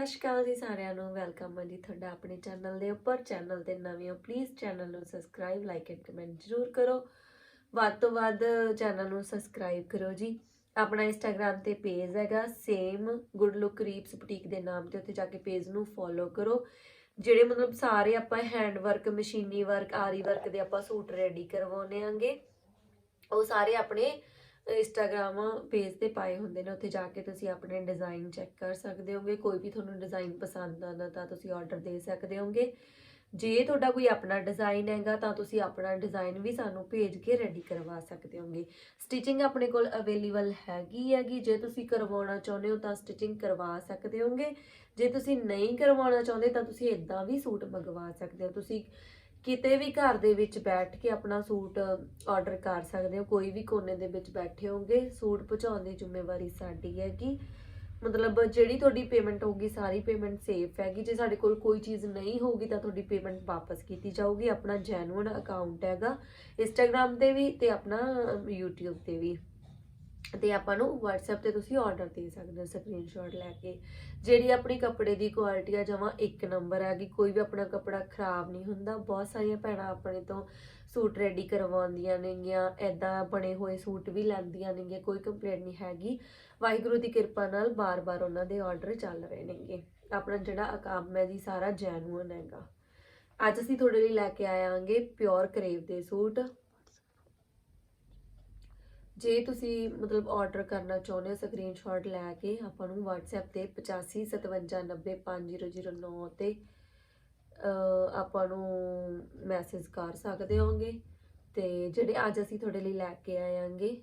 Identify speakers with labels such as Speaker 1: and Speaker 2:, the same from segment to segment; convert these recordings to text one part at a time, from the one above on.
Speaker 1: ਸਤਿ ਸ਼੍ਰੀ ਅਕਾਲ ਜੀ ਸਾਰਿਆਂ ਨੂੰ ਵੈਲਕਮ ਹੈ ਜੀ ਤੁਹਾਡਾ ਆਪਣੇ ਚੈਨਲ ਦੇ ਉੱਪਰ। ਚੈਨਲ ਤੇ ਨਵੇਂ ਹੋ ਪਲੀਜ਼ ਚੈਨਲ ਨੂੰ ਸਬਸਕ੍ਰਾਈਬ ਲਾਈਕ ਐਂਡ ਕਮੈਂਟ ਜ਼ਰੂਰ ਕਰੋ। ਵੱਧ ਤੋਂ ਵੱਧ ਚੈਨਲ ਨੂੰ ਸਬਸਕ੍ਰਾਈਬ ਕਰੋ ਜੀ। ਆਪਣਾ ਇੰਸਟਾਗ੍ਰam ਤੇ ਪੇਜ ਹੈਗਾ ਸੇਮ ਗੁੱਡ ਲੁੱਕ ਰੀਪਸ ਬੁਟੀਕ ਦੇ ਨਾਮ ਤੇ, ਉੱਥੇ ਜਾ ਕੇ ਪੇਜ ਨੂੰ ਫੋਲੋ ਕਰੋ। ਜਿਹੜੇ ਮਤਲਬ ਸਾਰੇ ਆਪਾਂ ਹੈਂਡ ਵਰਕ ਮਸ਼ੀਨੀ ਵਰਕ ਆਰੀ ਵਰਕ ਦੇ ਆਪਾਂ ਸੂਟ ਰੈਡੀ ਕਰਵਾਉਨੇ ਆਂਗੇ, ਉਹ ਸਾਰੇ ਆਪਣੇ ਇੰਸਟਾਗ੍ਰam ਪੇਜ ਤੇ ਪਾਏ ਹੁੰਦੇ ਨੇ, ਉੱਥੇ ਜਾ ਕੇ ਤੁਸੀਂ ਆਪਣੇ ਡਿਜ਼ਾਈਨ ਚੈੱਕ ਕਰ ਸਕਦੇ ਹੋਗੇ, ਕੋਈ ਵੀ ਤੁਹਾਨੂੰ ਡਿਜ਼ਾਈਨ ਪਸੰਦ ਆਉਂਦਾ ਤਾਂ ਤੁਸੀਂ ਆਰਡਰ ਦੇ ਸਕਦੇ ਹੋਗੇ। ਜੇ ਤੁਹਾਡਾ ਕੋਈ ਆਪਣਾ ਡਿਜ਼ਾਈਨ ਹੈਗਾ ਤਾਂ ਤੁਸੀਂ ਆਪਣਾ ਡਿਜ਼ਾਈਨ ਵੀ ਸਾਨੂੰ ਭੇਜ ਕੇ ਰੈਡੀ ਕਰਵਾ ਸਕਦੇ ਹੋਗੇ। ਸਟਿਚਿੰਗ ਆਪਣੇ ਕੋਲ ਅਵੇਲੇਬਲ ਹੈਗੀ ਹੈਗੀ, ਜੇ ਤੁਸੀਂ ਕਰਵਾਉਣਾ ਚਾਹੁੰਦੇ ਹੋ ਤਾਂ ਸਟਿਚਿੰਗ ਕਰਵਾ ਸਕਦੇ ਹੋਗੇ। ਜੇ ਤੁਸੀਂ ਨਹੀਂ ਕਰਵਾਉਣਾ ਚਾਹੁੰਦੇ ਤਾਂ ਤੁਸੀਂ ਇਦਾਂ ਵੀ ਸੂਟ ਮੰਗਵਾ ਸਕਦੇ ਹੋ। ਤੁਸੀਂ ਕਿਤੇ ਵੀ ਘਰ ਦੇ ਵਿੱਚ ਬੈਠ ਕੇ ਆਪਣਾ ਸੂਟ ਆਰਡਰ ਕਰ ਸਕਦੇ ਹੋ ਕੋਈ ਵੀ ਕੋਨੇ ਦੇ ਵਿੱਚ ਬੈਠੇ ਹੋਗੇ ਸੂਟ ਪਹੁੰਚਾਉਣ ਦੀ ਜ਼ਿੰਮੇਵਾਰੀ ਸਾਡੀ ਹੈਗੀ ਮਤਲਬ ਜਿਹੜੀ ਤੁਹਾਡੀ ਪੇਮੈਂਟ ਹੋਊਗੀ ਸਾਰੀ ਪੇਮੈਂਟ ਸੇਫ ਹੈਗੀ। ਜੇ ਸਾਡੇ ਕੋਲ ਕੋਈ ਚੀਜ਼ ਨਹੀਂ ਹੋਊਗੀ ਤਾਂ ਤੁਹਾਡੀ ਪੇਮੈਂਟ ਵਾਪਸ ਕੀਤੀ ਜਾਊਗੀ। ਆਪਣਾ ਜੈਨੂਇਨ ਅਕਾਊਂਟ ਹੈਗਾ ਇੰਸਟਾਗ੍ਰam ਤੇ ਵੀ ਤੇ ਆਪਣਾ ਅਮ, YouTube ਤੇ ਵੀ। ਤੇ ਆਪਾਂ ਨੂੰ WhatsApp ਤੇ ਤੁਸੀਂ ਆਰਡਰ ਦੇ ਸਕਦੇ ਹੋ ਸਕਰੀਨਸ਼ਾਟ ਲੈ ਕੇ। ਜਿਹੜੀ ਆਪਣੀ ਕੱਪੜੇ ਦੀ ਕੁਆਲਿਟੀ ਆ, ਜਮਾਂ ਇੱਕ ਨੰਬਰ ਹੈਗੀ ਕੋਈ ਵੀ ਆਪਣਾ ਕੱਪੜਾ ਖਰਾਬ ਨਹੀਂ ਹੁੰਦਾ। ਬਹੁਤ ਸਾਰੀਆਂ ਭੈਣਾਂ ਆਪਣੇ ਤੋਂ ਸੂਟ ਰੈਡੀ ਕਰਵਾਉਂਦੀਆਂ ਨੇਗੀਆਂ ਐਦਾਂ ਬਣੇ ਹੋਏ ਸੂਟ ਵੀ ਲੈਂਦੀਆਂ ਨੇਗੀਆਂ, ਕੋਈ ਕੰਪਲੇਂਟ ਨਹੀਂ ਹੈਗੀ। ਵਾਹਿਗੁਰੂ ਦੀ ਕਿਰਪਾ ਨਾਲ ਬਾਰ-ਬਾਰ ਉਹਨਾਂ ਦੇ ਆਰਡਰ ਚੱਲ ਰਹੇ ਨੇਗੇ। ਆਪਣਾ ਜਿਹੜਾ ਕੰਮ ਹੈ ਜੀ, ਸਾਰਾ ਜੈਨੂਅਨ ਹੈਗਾ। ਅੱਜ ਅਸੀਂ ਤੁਹਾਡੇ ਲਈ ਲੈ ਕੇ ਆਇਆਂਗੇ ਪਿਓਰ ਕਰੇਵ ਦੇ ਸੂਟ। ਜੇ ਤੁਸੀਂ ਮਤਲਬ ਆਰਡਰ ਕਰਨਾ ਚਾਹੁੰਦੇ ਹੋ ਸਕਰੀਨਸ਼ਾਟ ਲੈ ਕੇ ਆਪਾਂ ਨੂੰ WhatsApp ਤੇ 8557905009 ਤੇ ਆਪਾਂ ਨੂੰ ਮੈਸੇਜ ਕਰ ਸਕਦੇ ਹੋਗੇ ਤੇ ਜਿਹੜੇ ਅੱਜ ਅਸੀਂ ਤੁਹਾਡੇ ਲਈ ਲੈ ਕੇ ਆਏਾਂਗੇ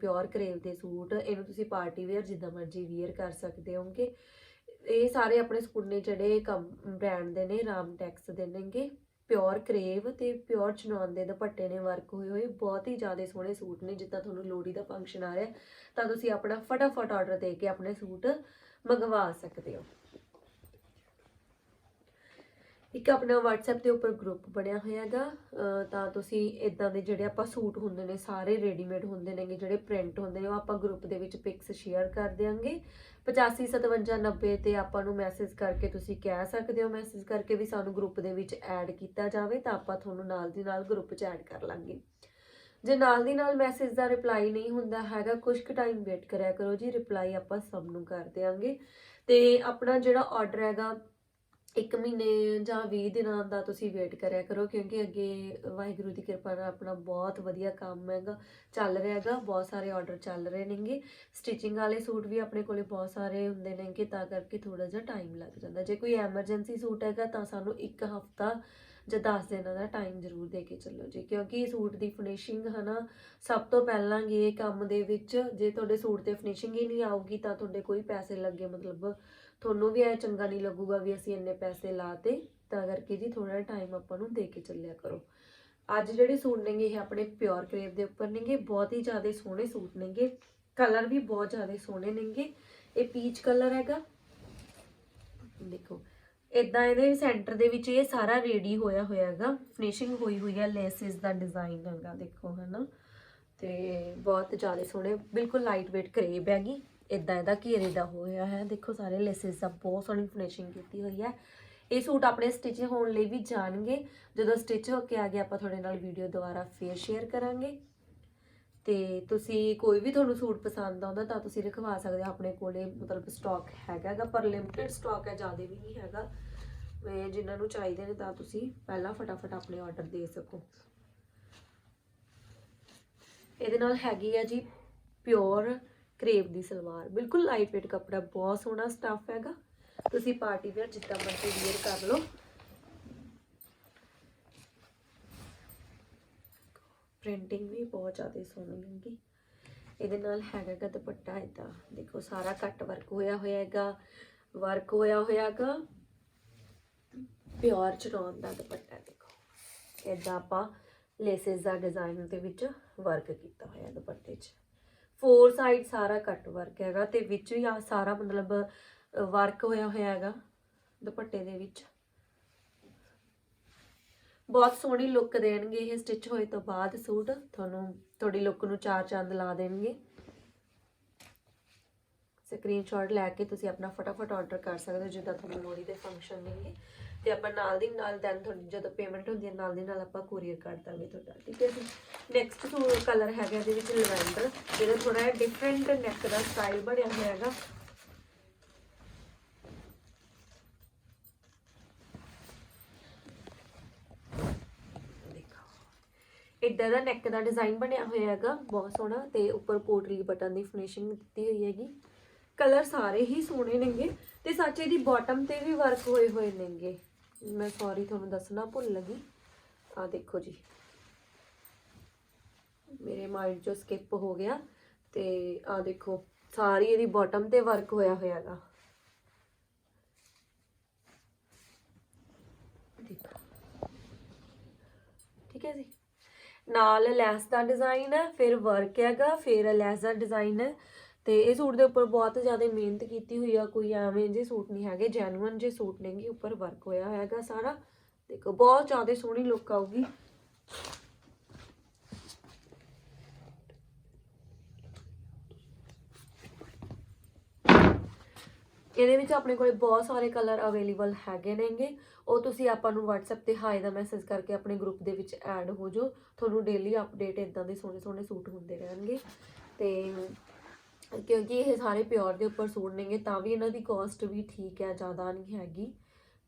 Speaker 1: ਪਿਓਰ ਕਰੇਵ ਦੇ ਸੂਟ, ਇਹਨੂੰ ਤੁਸੀਂ ਪਾਰਟੀ ਵੇਅਰ ਜਿੱਦਾਂ ਮਰਜ਼ੀ ਵੇਅਰ ਕਰ ਸਕਦੇ ਹੋਗੇ ਇਹ ਸਾਰੇ ਆਪਣੇ ਸਕੂਨੇ ਨੇ ਜਿਹੜੇ ਬ੍ਰਾਂਡ ਦੇ ਨੇ ਰਾਮ ਟੈਕਸ ਦੇ ਨੇਗੇ। ਪਿਓਰ ਕਰੇਵ ਤੇ ਪਿਓਰ ਚਨੌਨ ਦੇ ਦੁਪੱਟੇ ਨੇ ਵਰਕ ਹੋਏ ਹੋਏ, ਬਹੁਤ ਹੀ ਜ਼ਿਆਦਾ ਸੋਹਣੇ ਸੂਟ ਨੇ, ਜਿੱਦਾਂ ਤੁਹਾਨੂੰ ਲੋਹੜੀ ਦਾ ਫੰਕਸ਼ਨ ਆ ਰਿਹਾ ਤਾਂ ਤੁਸੀਂ ਆਪਣਾ ਫਟਾਫਟ ਆਰਡਰ ਦੇ ਕੇ ਆਪਣੇ ਸੂਟ ਮੰਗਵਾ ਸਕਦੇ ਹੋ। ਇੱਕ ਆਪਣਾ WhatsApp ਦੇ ਉੱਪਰ ਗਰੁੱਪ ਬਣਿਆ ਹੋਇਆ ਹੈਗਾ। ਤਾਂ ਤੁਸੀਂ ਇਦਾਂ ਦੇ ਜਿਹੜੇ ਆਪਾਂ ਸੂਟ ਹੁੰਦੇ ਨੇ, ਸਾਰੇ ਰੈਡੀਮੇਡ ਹੁੰਦੇ ਨੇਗੇ, ਜਿਹੜੇ ਪ੍ਰਿੰਟ ਹੁੰਦੇ ਨੇ, ਉਹ ਆਪਾਂ ਗਰੁੱਪ ਦੇ ਵਿੱਚ ਪਿਕਸ ਸ਼ੇਅਰ ਕਰ ਦਿਆਂਗੇ। 855790 ਤੇ ਆਪਾਂ ਨੂੰ ਮੈਸੇਜ ਕਰਕੇ ਤੁਸੀਂ ਕਹਿ ਸਕਦੇ ਹੋ ਮੈਸੇਜ ਕਰਕੇ ਵੀ ਸਾਨੂੰ ਗਰੁੱਪ ਦੇ ਵਿੱਚ ਐਡ ਕੀਤਾ ਜਾਵੇ, ਤਾਂ ਆਪਾਂ ਤੁਹਾਨੂੰ ਨਾਲ ਦੀ ਨਾਲ ਗਰੁੱਪ 'ਚ ਐਡ ਕਰ ਲਾਂਗੇ। ਜੇ ਨਾਲ ਦੀ ਨਾਲ ਮੈਸੇਜ ਦਾ ਰਿਪਲਾਈ ਨਹੀਂ ਹੁੰਦਾ ਹੈਗਾ ਕੁਝ ਕੁ ਟਾਈਮ ਵੇਟ ਕਰਿਆ ਕਰੋ ਜੀ ਰਿਪਲਾਈ ਆਪਾਂ ਸਭ ਨੂੰ ਕਰ ਦਿਆਂਗੇ। ਤੇ ਆਪਣਾ ਜਿਹੜਾ ਆਰਡਰ ਹੈਗਾ ਇੱਕ ਮਹੀਨੇ ਜਾਂ 20 ਦਿਨਾਂ ਦਾ ਤੁਸੀਂ ਵੇਟ ਕਰਿਆ ਕਰੋ, ਕਿਉਂਕਿ ਅੱਗੇ ਵਾਹਿਗੁਰੂ ਦੀ ਕਿਰਪਾ ਨਾਲ ਆਪਣਾ ਬਹੁਤ ਵਧੀਆ ਕੰਮ ਹੈਗਾ, ਚੱਲ ਰਿਹਾ ਹੈਗਾ, ਬਹੁਤ ਸਾਰੇ ਆਰਡਰ ਚੱਲ ਰਹੇ ਨੇਗੇ। ਸਟਿਚਿੰਗ ਵਾਲੇ ਸੂਟ ਵੀ ਆਪਣੇ ਕੋਲੇ ਬਹੁਤ ਸਾਰੇ ਹੁੰਦੇ ਨੇਗੇ, ਤਾਂ ਕਰਕੇ ਥੋੜਾ ਜਿਹਾ ਟਾਈਮ ਲੱਗ ਜਾਂਦਾ। ਜੇ ਕੋਈ ਐਮਰਜੈਂਸੀ ਸੂਟ ਹੈਗਾ, ਤਾਂ ਸਾਨੂੰ ਇੱਕ ਹਫਤਾ ਜਾਂ 10 ਦਿਨਾਂ ਦਾ ਟਾਈਮ ਜ਼ਰੂਰ ਦੇ ਕੇ ਚੱਲੋ ਜੀ। ਕਿਉਂਕਿ ਸੂਟ ਦੀ ਫਿਨਿਸ਼ਿੰਗ ਹਨਾ, ਸਭ ਤੋਂ ਪਹਿਲਾਂ ਹੀ ਇਹ ਕੰਮ ਦੇ ਵਿੱਚ, ਜੇ ਤੁਹਾਡੇ ਸੂਟ ਤੇ ਫਿਨਿਸ਼ਿੰਗ ਹੀ ਨਹੀਂ ਆਊਗੀ, ਤਾਂ ਤੁਹਾਡੇ ਕੋਈ ਪੈਸੇ ਲੱਗੇ ਮਤਲਬ ਤੁਹਾਨੂੰ ਵੀ ਇਹ ਚੰਗਾ ਨਹੀਂ ਲੱਗੂਗਾ ਵੀ ਅਸੀਂ ਇੰਨੇ ਪੈਸੇ ਲਾਤੇ ਤਾਂ ਕਰਕੇ ਜੀ ਥੋੜਾ ਟਾਈਮ ਆਪਾਂ ਨੂੰ ਦੇ ਕੇ ਚੱਲਿਆ ਕਰੋ। ਅੱਜ ਜਿਹੜੇ ਸੂਟ ਨੇਗੇ ਇਹ ਆਪਣੇ ਪਿਓਰ ਕਰੇਵ ਦੇ ਉੱਪਰ ਨੇਗੇ, ਬਹੁਤ ਹੀ ਜ਼ਿਆਦਾ ਸੋਹਣੇ ਸੂਟ ਨੇਗੇ। ਕਲਰ ਵੀ ਬਹੁਤ ਜ਼ਿਆਦਾ ਸੋਹਣੇ ਨੇਗੇ। ਇਹ ਪੀਚ ਕਲਰ ਹੈਗਾ। ਦੇਖੋ ਇਦਾਂ ਇਹਦੇ ਸੈਂਟਰ ਦੇ ਵਿੱਚ ਇਹ ਸਾਰਾ ਰੈਡੀ ਹੋਇਆ ਹੋਇਆ ਹੈਗਾ। ਫਿਨਿਸ਼ਿੰਗ ਹੋਈ ਹੋਈ ਹੈ ਲੇਸਿਸ ਦਾ ਡਿਜ਼ਾਈਨ ਹੈਗਾ, ਦੇਖੋ ਹਨਾ। ਤੇ ਬਹੁਤ ਜ਼ਿਆਦਾ ਸੋਹਣੇ, ਬਿਲਕੁਲ ਲਾਈਟ weight ਕਰੇਬ ਹੈਗੀ। ਇਦਾਂ ਇਹਦਾ ਘੇਰੇ ਦਾ ਹੋਇਆ ਹੈ। ਦੇਖੋ ਸਾਰੇ ਲੇਸਿਸ ਦਾ ਬਹੁਤ ਸੋਹਣੀ ਫਿਨਿਸ਼ਿੰਗ ਕੀਤੀ ਹੋਈ ਹੈ। ਇਹ ਸੂਟ ਆਪਣੇ ਸਟਿਚ ਹੋਣ ਲਈ ਵੀ ਜਾਣਗੇ। ਜਦੋਂ ਸਟਿਚ ਹੋ ਕੇ ਆ ਗਿਆ, ਆਪਾਂ ਤੁਹਾਡੇ ਨਾਲ ਵੀਡੀਓ ਦੁਬਾਰਾ ਫੇਰ ਸ਼ੇਅਰ ਕਰਾਂਗੇ। ਤੇ ਤੁਸੀਂ ਕੋਈ ਵੀ ਤੁਹਾਨੂੰ ਸੂਟ ਪਸੰਦ ਆਉਂਦਾ ਤਾਂ ਤੁਸੀਂ ਰਖਵਾ ਸਕਦੇ ਹੋ। ਆਪਣੇ ਕੋਲੇ ਮਤਲਬ ਸਟਾਕ ਹੈਗਾ ਹੈਗਾ ਪਰ ਲਿਮਟਿਡ ਸਟਾਕ ਹੈ, ਜ਼ਿਆਦਾ ਵੀ ਨਹੀਂ ਹੈਗਾ। ਮੈਂ ਜਿਨ੍ਹਾਂ ਨੂੰ ਚਾਹੀਦੇ ਨੇ ਤਾਂ ਤੁਸੀਂ ਪਹਿਲਾਂ ਫਟਾਫਟ ਆਪਣੇ ਆਰਡਰ ਦੇ ਸਕੋ। ਇਹਦੇ ਨਾਲ ਹੈਗੀ ਆ ਜੀ ਪਿਓਰ ਕਰੇਪ ਦੀ ਸਲਵਾਰ। ਬਿਲਕੁਲ ਲਾਈਟ weight ਕੱਪੜਾ, ਬਹੁਤ ਸੋਹਣਾ ਸਟੱਫ ਹੈਗਾ। ਤੁਸੀਂ ਪਾਰਟੀ ਵੇਅਰ ਜਿੱਦਾਂ ਮਰਜ਼ੀ ਵੇਅਰ ਕਰ ਲਓ। ਪ੍ਰਿੰਟਿੰਗ ਵੀ ਬਹੁਤ ਜ਼ਿਆਦਾ ਸੋਹਣੀ ਹੈਗੀ। ਇਹਦੇ ਨਾਲ ਹੈਗਾ ਦੁਪੱਟਾ ਇਦਾਂ ਦੇਖੋ, ਸਾਰਾ ਕੱਟ ਵਰਕ ਹੋਇਆ ਹੋਇਆ ਹੈਗਾ। ਵਰਕ ਹੋਇਆ ਹੋਇਆ ਹੈਗਾ। ਪਿਓਰ ਚਰੌਨ ਦਾ ਦੁਪੱਟਾ, ਦੇਖੋ। ਇਦਾਂ ਆਪਾਂ ਲੇਸਿਸ ਦਾ ਡਿਜ਼ਾਈਨ ਦੇ ਵਿੱਚ ਵਰਕ ਕੀਤਾ ਹੋਇਆ ਦੁਪੱਟੇ 'ਚ। ਫੋਰ ਸਾਈਡ ਸਾਰਾ ਕੱਟ ਵਰਕ ਹੈਗਾ ਤੇ ਵਿੱਚ ਵੀ ਆ ਸਾਰਾ ਮਤਲਬ ਵਰਕ ਹੋਇਆ ਹੋਇਆ ਹੈਗਾ ਦੁਪੱਟੇ ਦੇ ਵਿੱਚ। ਬਹੁਤ ਸੋਹਣੀ ਲੁੱਕ ਦੇਣਗੇ ਇਹ ਸਟਿਚ ਹੋਏ ਤੋਂ ਬਾਅਦ ਸੂਟ। ਤੁਹਾਨੂੰ ਤੁਹਾਡੀ ਲੁੱਕ ਨੂੰ ਚਾਰ ਚੰਦ ਲਾ ਦੇਣਗੇ। ਸਕਰੀਨਸ਼ਾਟ ਲੈ ਕੇ ਤੁਸੀਂ ਆਪਣਾ ਫਟਾਫਟ ਆਰਡਰ ਕਰ ਸਕਦੇ ਹੋ ਜਿੱਦਾਂ ਤੁਹਾਨੂੰ ਲੋਹੜੀ ਦੇ ਫੰਕਸ਼ਨ ਨੇਗੇ ਤੇ ਆਪਾਂ ਨਾਲ ਦੀ ਨਾਲ ਦੈਨ ਤੁਹਾਡੀ ਜਦੋਂ ਪੇਮੈਂਟ ਹੁੰਦੀ ਹੈ, ਨਾਲ ਦੀ ਨਾਲ ਆਪਾਂ ਕੋਰੀਅਰ ਕਰ ਦਾਂਗੇ ਤੁਹਾਡਾ, ਠੀਕ ਹੈ ਜੀ? ਨੈਕਸਟ ਕਲਰ ਹੈਗਾ ਇਹਦੇ ਵਿੱਚ ਲਵੈਂਡਰ ਜਿਹੜਾ ਥੋੜਾ ਜਿਹਾ ਡਿਫਰੈਂਟ ਨੈਕ ਦਾ ਸਟਾਈਲ ਬਣਿਆ ਹੋਇਆ ਹੈਗਾ। ਦੇਖੋ ਦਾ ਨੈਕ ਦਾ ਡਿਜ਼ਾਈਨ ਬਣਿਆ ਹੋਇਆ ਹੈਗਾ, ਬਹੁਤ ਸੋਹਣਾ, ਤੇ ਉੱਪਰ ਪੋਟਲੀ ਬਟਨ ਦੀ ਫਿਨਿਸ਼ਿੰਗ ਦਿੱਤੀ ਹੋਈ ਹੈਗੀ। ਕਲਰ ਸਾਰੇ ਹੀ ਸੋਹਣੇ ਨੇਗੇ, ਤੇ ਸੱਚ ਇਹਦੀ ਬਾਟਮ ਤੇ ਵੀ ਵਰਕ ਹੋਏ ਹੋਏ ਨੇਗੇ। ਮੈਂ ਸੌਰੀ ਤੁਹਾਨੂੰ ਦੱਸਣਾ ਭੁੱਲ ਗਈ ਆ ਦੇਖੋ ਜੀ। ਮੇਰੇ ਮਾਈਂਡ ਚੋਂ ਸਕਿਪ ਹੋ ਗਿਆ ਤੇ ਆ ਦੇਖੋ, ਸਾਰੀ ਇਹਦੀ ਬਾਟਮ ਤੇ ਵਰਕ ਹੋਇਆ ਹੋਇਆ ਹੈਗਾ ਠੀਕ ਹੈ ਜੀ। ਨਾਲ ਲੈਸ ਦਾ ਡਿਜ਼ਾਈਨ ਹੈ, ਫਿਰ ਵਰਕ ਹੈਗਾ, ਫਿਰ ਲੈਸ ਦਾ ਡਿਜ਼ਾਈਨ ਹੈ। ਤੇ ਇਹ ਸੂਟ ਦੇ ਉੱਪਰ ਬਹੁਤ ਜ਼ਿਆਦਾ ਮਿਹਨਤ ਕੀਤੀ ਹੋਈ ਆ, ਕੋਈ ਐਵੇਂ ਜੇ ਸੂਟ ਨਹੀਂ ਹੈਗੇ ਜੈਨੂਅਨ ਜੇ ਸੂਟ ਨੇਗੇ, ਉੱਪਰ ਵਰਕ ਹੋਇਆ ਹੈਗਾ ਸਾਰਾ। ਦੇਖੋ, ਬਹੁਤ ਜ਼ਿਆਦਾ ਸੋਹਣੀ ਲੁੱਕ ਆਊਗੀ। ਇਹਦੇ ਵਿੱਚ ਆਪਣੇ ਕੋਲੇ ਬਹੁਤ ਸਾਰੇ ਕਲਰ ਅਵੇਲੇਬਲ ਹੈਗੇ ਨੇਗੇ। ਉਹ ਤੁਸੀਂ ਆਪਾਂ ਨੂੰ WhatsApp ਤੇ ਹਾਈ ਦਾ ਮੈਸੇਜ ਕਰਕੇ ਆਪਣੇ ਗਰੁੱਪ ਦੇ ਵਿੱਚ ਐਡ ਹੋ ਜਾਓ। ਤੁਹਾਨੂੰ ਡੇਲੀ ਅਪਡੇਟ ਇਦਾਂ ਦੇ ਸੋਹਣੇ ਸੋਹਣੇ ਸੂਟ ਹੁੰਦੇ ਰਹਿਣਗੇ। ਤੇ ਕਿਉਂਕਿ ਇਹ ਸਾਰੇ ਪਿਓਰ ਦੇ ਉੱਪਰ ਸੂਟ ਨੇਗੇ, ਤਾਂ ਵੀ ਇਹਨਾਂ ਦੀ ਕਾਸਟ ਵੀ ਠੀਕ ਹੈ, ਜ਼ਿਆਦਾ ਨਹੀਂ ਹੈਗੀ।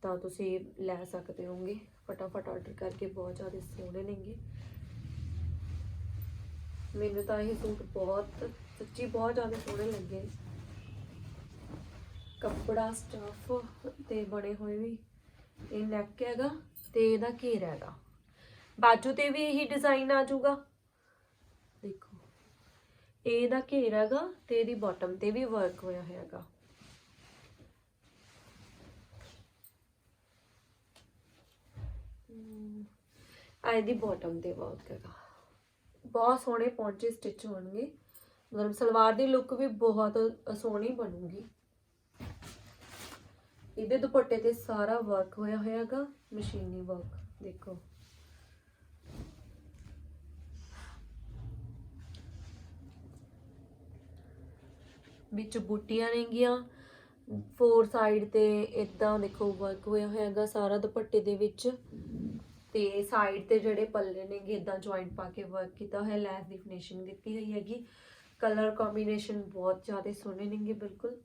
Speaker 1: ਤਾਂ ਤੁਸੀਂ ਲੈ ਸਕਦੇ ਹੋਗੇ ਫਟਾਫਟ ਆਰਡਰ ਕਰਕੇ ਬਹੁਤ ਜ਼ਿਆਦਾ ਸੋਹਣੇ ਨੇਗੇ। ਮੈਨੂੰ ਤਾਂ ਇਹ ਸੂਟ ਬਹੁਤ, ਸੱਚੀ ਬਹੁਤ ਜ਼ਿਆਦਾ ਸੋਹਣੇ ਲੱਗੇ। ਕੱਪੜਾ ਸਟਫ ਤੇ ਬਣੇ ਹੋਏ ਵੀ। ਇਹ ਨੈਕ ਹੈਗਾ ਤੇ ਇਹਦਾ ਘੇਰ ਹੈਗਾ। ਬਾਜੂ ਤੇ ਵੀ ਇਹੀ ਡਿਜ਼ਾਈਨ ਆ ਜਾਊਗਾ। ਇਹਦਾ ਘੇਰ ਹੈਗਾ ਤੇ ਇਹਦੀ ਬਾਟਮ ਤੇ ਵੀ ਵਰਕ ਹੋਇਆ ਹੈਗਾ ਆ ਇਹਦੀ ਬਾਟਮ ਤੇ ਵਰਕ ਹੈਗਾ। ਬਹੁਤ ਸੋਹਣੇ ਪੌਂਚੇ ਸਟਿਚ ਹੋਣਗੇ। ਮਤਲਬ ਸਲਵਾਰ ਦੀ ਲੁੱਕ ਵੀ ਬਹੁਤ ਸੋਹਣੀ ਬਣੂਗੀ। ਇਹਦੇ ਦੁਪੱਟੇ ਤੇ ਸਾਰਾ ਵਰਕ ਹੋਇਆ ਹੋਇਆਗਾ, ਮਸ਼ੀਨੀ ਵਰਕ ਦੇਖੋ। ਵਿੱਚ ਬੂਟੀਆਂ ਨੇਗੀਆਂ। ਫੋਰ ਸਾਈਡ ਤੇ ਇਦਾਂ ਦੇਖੋ ਵਰਕ ਹੋਇਆ ਹੋਇਆਗਾ ਸਾਰਾ ਦੁਪੱਟੇ ਦੇ ਵਿੱਚ। ਤੇ ਸਾਈਡ ਤੇ ਜਿਹੜੇ ਪੱਲੇ ਨੇਗੇ ਇਦਾਂ ਜੁਆਇੰਟ ਪਾ ਕੇ ਵਰਕ ਕੀਤਾ ਹੋਇਆ ਲੈਸ ਦੀ ਫਿਨਿਸ਼ਿੰਗ ਦਿੱਤੀ ਹੋਈ ਹੈਗੀ। ਕਲਰ ਕੰਬੀਨੇਸ਼ਨ ਬਹੁਤ ਜ਼ਿਆਦਾ ਸੋਹਣੇ ਨੇਗੇ, ਬਿਲਕੁਲ।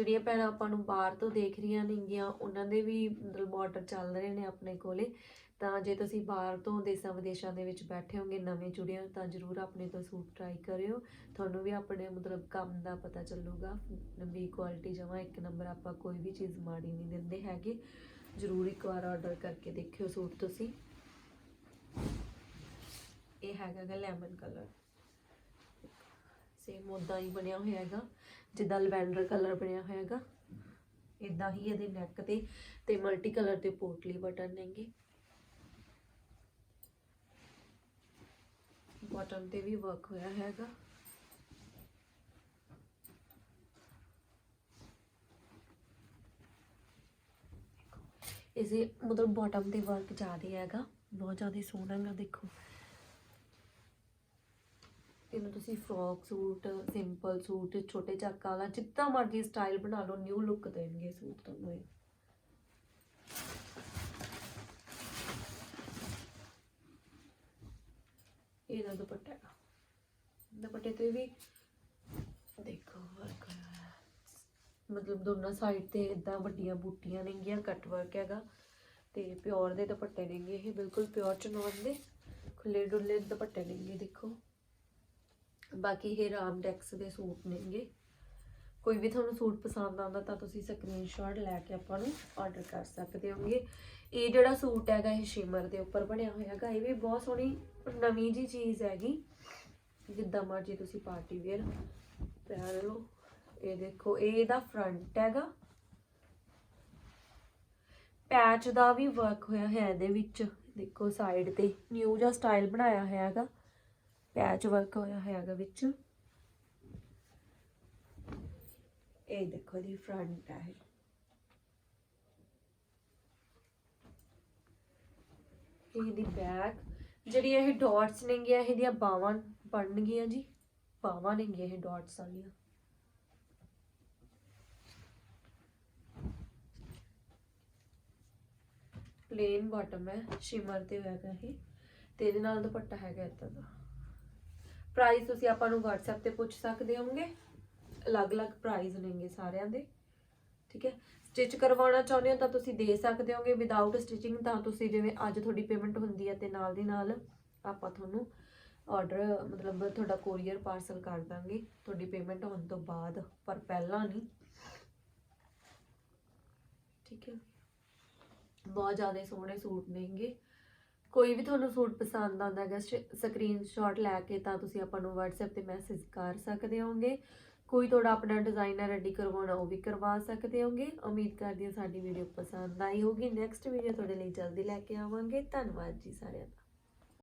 Speaker 1: ਜਿਹੜੀਆਂ ਭੈਣਾਂ ਆਪਾਂ ਨੂੰ ਬਾਹਰ ਤੋਂ ਦੇਖ ਰਹੀਆਂ ਨੇਗੀਆਂ, ਉਹਨਾਂ ਦੇ ਵੀ ਮਤਲਬ ਬਾਰਡਰ ਚੱਲ ਰਹੇ ਨੇ ਆਪਣੇ ਕੋਲੇ। ਤਾਂ ਜੇ ਤੁਸੀਂ ਬਾਹਰ ਤੋਂ ਦੇਸ਼ਾਂ ਵਿਦੇਸ਼ਾਂ ਦੇ ਵਿੱਚ ਬੈਠੇ ਹੋਗੇ, ਨਵੇਂ ਜੁੜੇ ਹੋ ਤਾਂ ਜਰੂਰ ਆਪਣੇ ਤੋਂ ਸੂਟ ਟਰਾਈ ਕਰਿਓ। ਤੁਹਾਨੂੰ ਵੀ ਆਪਣੇ ਮਤਲਬ ਕੰਮ ਦਾ ਪਤਾ ਚੱਲੂਗਾ। ਵੀ ਕੁਆਲਿਟੀ ਜਮਾ, ਇੱਕ ਨੰਬਰ ਆਪਾਂ ਕੋਈ ਵੀ ਚੀਜ਼ ਮਾੜੀ ਨਹੀਂ ਦਿੰਦੇ ਹੈਗੇ। ਜਰੂਰ ਇੱਕ ਵਾਰ ਆਰਡਰ ਕਰਕੇ ਦੇਖਿਓ ਸੂਟ ਤੁਸੀਂ। ਇਹ ਹੈਗਾ ਗਾ ਲੈਮਨ ਕਲਰ ਸੇਮ ਉਦਾਂ ਹੀ ਬਣਿਆ ਹੋਇਆ ਹੈਗਾ, ਜਿੱਦਾਂ ਲਵੈਂਡਰ ਕਲਰ ਬਣਿਆ ਹੋਇਆ ਹੈਗਾ। ਇਦਾਂ ਹੀ ਇਹਦੇ ਨੈਕ ਤੇ ਤੇ ਮਲਟੀ ਕਲਰ ਦੇ ਪੋਟਲੀ ਬਟਨ ਨੇਗੇ ਬਾਟਮ ਤੇ ਵੀ ਵਰਕ ਹੋਇਆ ਹੈਗਾ। ਇਸੇ ਮਤਲਬ ਬਾਟਮ ਤੇ ਵਰਕ ਜ਼ਿਆਦਾ ਹੈਗਾ, ਬਹੁਤ ਜ਼ਿਆਦਾ ਸੋਹਣਾ ਹੈਗਾ, ਦੇਖੋ। ਇਹਨੂੰ ਤੁਸੀਂ ਫਰੋਕ ਸੂਟ ਸਿੰਪਲ ਸੂਟ, ਛੋਟੇ ਚੱਕਾ ਵਾਲਾ, ਜਿੱਦਾਂ ਮਰਜ਼ੀ ਸਟਾਈਲ ਬਣਾ ਲਓ ਨਿਊ ਲੁੱਕ ਦੇਣਗੇ ਸੂਟ ਤੁਹਾਨੂੰ ਇਹ। ਇਹਦਾ ਦੁਪੱਟਾ। ਹੈਗਾ ਦੁਪੱਟੇ ਤੇ ਵੀ ਦੇਖੋ ਵਰਕ ਮਤਲਬ ਦੋਨਾਂ ਸਾਈਡ ਤੇ ਇਦਾਂ ਵੱਡੀਆਂ ਬੂਟੀਆਂ ਨੇਗੀਆਂ ਕੱਟ ਵਰਕ ਹੈਗਾ ਤੇ ਪਿਓਰ ਦੇ ਦੁਪੱਟੇ ਨੇਗੇ ਇਹ ਬਿਲਕੁਲ ਪਿਓਰ ਚਨੌਨ ਦੇ ਖੁੱਲੇ ਡੁੱਲੇ ਦੁਪੱਟੇ ਨੇਗੇ ਬਾਕੀ ਇਹ ਰਾਮ ਡੈਕਸ ਦੇ ਸੂਟ ਨੇਗੇ। ਕੋਈ ਵੀ ਤੁਹਾਨੂੰ ਸੂਟ ਪਸੰਦ ਆਉਂਦਾ ਤਾਂ ਤੁਸੀਂ ਸਕਰੀਨਸ਼ਾਟ ਲੈ ਕੇ ਆਪਾਂ ਨੂੰ ਆਰਡਰ ਕਰ ਸਕਦੇ ਹੋਗੇ। ਇਹ ਜਿਹੜਾ ਸੂਟ ਹੈਗਾ ਇਹ ਸ਼ਿਮਰ ਦੇ ਉੱਪਰ ਬਣਿਆ ਹੋਇਆ ਹੈਗਾ। ਇਹ ਵੀ ਬਹੁਤ ਸੋਹਣੀ ਨਵੀਂ ਜੀ ਚੀਜ਼ ਹੈਗੀ। ਜਿੱਦਾਂ ਮਰਜ਼ੀ ਤੁਸੀਂ ਪਾਰਟੀ ਵੇਅਰ ਪਹਿਨ ਲਓ। ਇਹ ਦੇਖੋ, ਇਹ ਇਹਦਾ ਫਰੰਟ ਹੈਗਾ। ਪੈਚ ਦਾ ਵੀ ਵਰਕ ਹੋਇਆ ਹੈ ਇਹਦੇ ਵਿੱਚ। ਦੇਖੋ ਸਾਈਡ ਤੇ ਨਿਊ ਜਿਹਾ ਸਟਾਈਲ ਬਣਾਇਆ ਹੋਇਆ ਹੈਗਾ। ਪੈਚ ਵਰਕ ਹੋਇਆ ਹੋਇਆ ਹੈਗਾ ਵਿੱਚ। ਇਹ ਦੇਖੋ ਦੀ ਫਰੰਟ ਹੈ। ਇਹਦੀ ਬੈਕ ਜਿਹੜੀ ਇਹ ਡਾਟਸ ਨੇਗੀਆਂ, ਇਹਦੀਆਂ ਬਾਵਾਂ ਬਣਨਗੀਆਂ ਜੀ। ਬਾਵਾਂ ਨੇਗੀਆਂ ਇਹ ਡਾਟਸ ਵਾਲੀਆਂ। ਪਲੇਨ ਬਾਟਮ ਹੈ ਸ਼ਿਮਰ ਤੇ ਹੈਗਾ ਇਹ। ਤੇ ਇਹਦੇ ਨਾਲ ਦੁਪੱਟਾ ਹੈਗਾ ਇਦਾਂ ਦਾ। ਪ੍ਰਾਈਸ ਤੁਸੀਂ ਆਪਾਂ ਨੂੰ WhatsApp ਤੇ ਪੁੱਛ ਸਕਦੇ ਹੋਗੇ ਅਲੱਗ-ਅਲੱਗ ਪ੍ਰਾਈਸ ਨੇਗੇ ਸਾਰਿਆਂ ਦੇ। ਠੀਕ ਹੈ? ਸਟਿਚ ਕਰਵਾਉਣਾ ਚਾਹੁੰਦੇ ਹੋ ਤਾਂ ਤੁਸੀਂ ਦੇ ਸਕਦੇ ਹੋਗੇ। ਵਿਦਆਊਟ ਸਟਿਚਿੰਗ ਤਾਂ ਤੁਸੀਂ ਜਿਵੇਂ ਅੱਜ ਤੁਹਾਡੀ ਪੇਮੈਂਟ ਹੁੰਦੀ ਹੈ ਤੇ ਨਾਲ ਦੀ ਨਾਲ ਆਪਾਂ ਤੁਹਾਨੂੰ ਆਰਡਰ ਮਤਲਬ ਤੁਹਾਡਾ ਕੋਰੀਅਰ ਪਾਰਸਲ ਕਰ ਦਾਂਗੇ। ਤੁਹਾਡੀ ਪੇਮੈਂਟ ਹੋਣ ਤੋਂ ਬਾਅਦ, ਪਰ ਪਹਿਲਾਂ ਨਹੀਂ। ਠੀਕ ਹੈ? ਬਹੁਤ ਜ਼ਿਆਦਾ ਸੋਹਣੇ ਸੂਟ ਨੇਗੇ। ਕੋਈ ਵੀ ਤੁਹਾਨੂੰ ਸੂਟ ਪਸੰਦ ਆਉਂਦਾ ਹੈਗਾ ਸਕਰੀਨਸ਼ਾਟ ਲੈ ਕੇ ਤਾਂ ਤੁਸੀਂ ਆਪਾਂ ਨੂੰ WhatsApp ਤੇ ਮੈਸੇਜ ਕਰ ਸਕਦੇ ਹੋਗੇ ਕੋਈ ਤੁਹਾਡਾ ਆਪਣਾ ਡਿਜ਼ਾਈਨਰ ਰੈਡੀ ਕਰਵਾਉਣਾ, ਉਹ ਵੀ ਕਰਵਾ ਸਕਦੇ ਹੋਗੇ ਉਮੀਦ ਕਰਦੀ ਹਾਂ ਸਾਡੀ ਵੀਡੀਓ ਪਸੰਦ ਆਈ ਹੋਗੀ ਨੈਕਸਟ ਵੀਡੀਓ ਤੁਹਾਡੇ ਲਈ ਜਲਦੀ ਲੈ ਕੇ ਆਵਾਂਗੇ। ਧੰਨਵਾਦ ਜੀ ਸਾਰਿਆਂ ਦਾ।